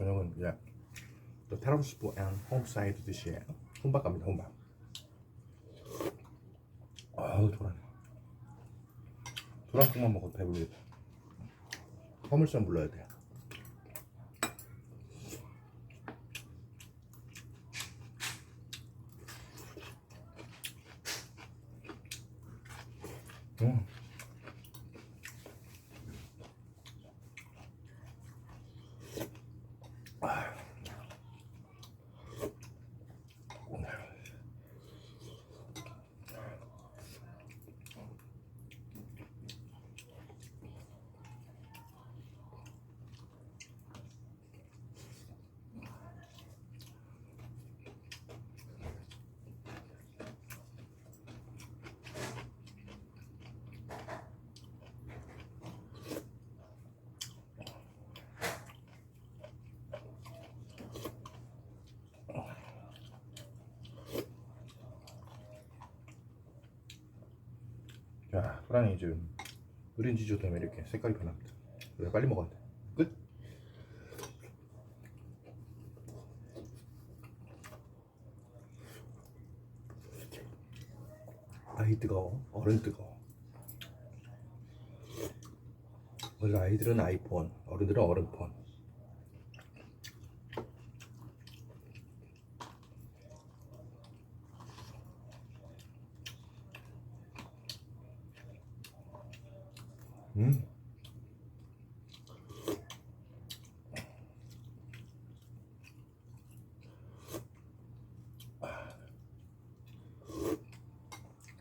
저녁은 그냥 또 테라스포 앤 홈사이드 드시에 혼밥 갑니다 혼밥. 아우 도란 도란국만 먹어도 배부르겠다. 허물선 불러야 돼. 음. 자, 호랑이 지금 오렌지주 때문에 이렇게 색깔이 변합니다. 그래 빨리 먹어야 돼. 끝. 아이 뜨거워, 어른 뜨거워. 원래 아이들은 아이폰, 어른들은 어른폰. 음.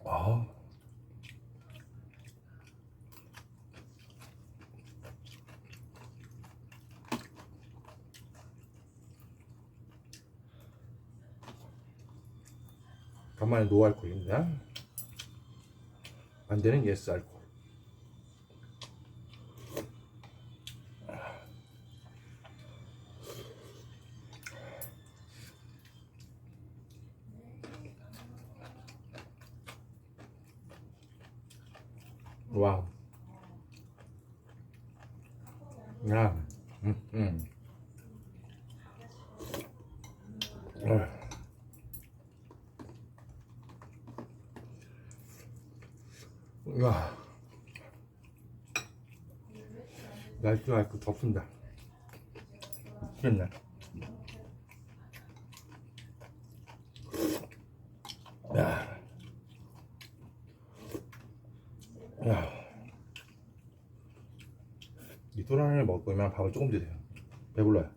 아. 간만에 노알콜입니다. 반대는 예스 알콜. 와우. 야, 음, 음. 아. 야, 날씨가 그 덥습니다. 미쳤네. 야, 야. 이 토란을 먹으면 밥을 조금 드세요. 배불러요.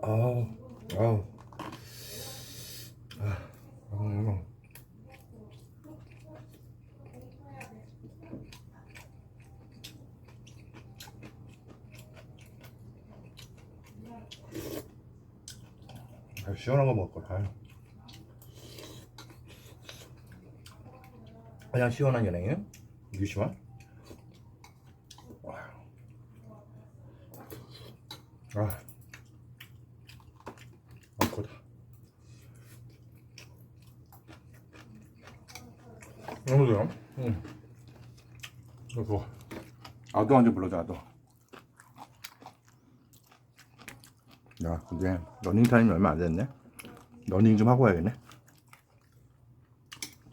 아우, 아우. 아, 음. 아, 시원한 거 먹을 걸. 아유. 그냥 시원한 연행이에요? 유시원? 아, 아프다. 좋아. 응. 좋아. 아도 한잔 불러줘, 아도. 야, 근데 러닝 타임이 얼마 안 됐네. 러닝 좀 하고 와야겠네.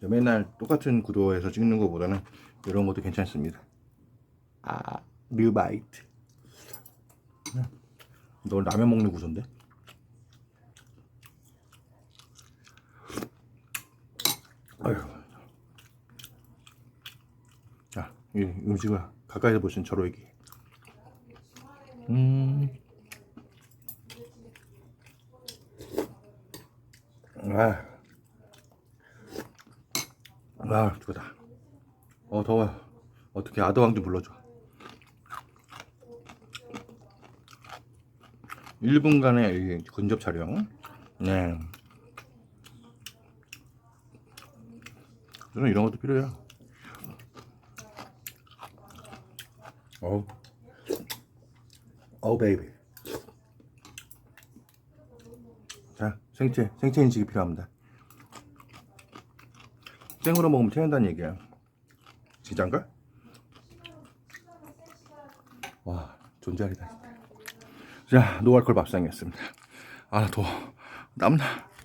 맨날 똑같은 구도에서 찍는 것보다는 이런 것도 괜찮습니다. 아, 류바이트. 너 라면 먹는 구조인데? 아휴. 자, 이 음식을 가까이서 보신 저로 얘기. 음. 아. 아, 좋다. 어, 더워요. 어떻게 아더왕 좀 불러줘. 1분간의 이 근접 촬영. 네. 저는 이런 것도 필요해요. 어우. 어우, 베이비. 자, 생체, 생체 인식이 필요합니다. 생으로 먹으면 체한다는 얘기야. 진짠가? 와 존재하리다 자 노알콜 밥상이었습니다 아 더워 땀나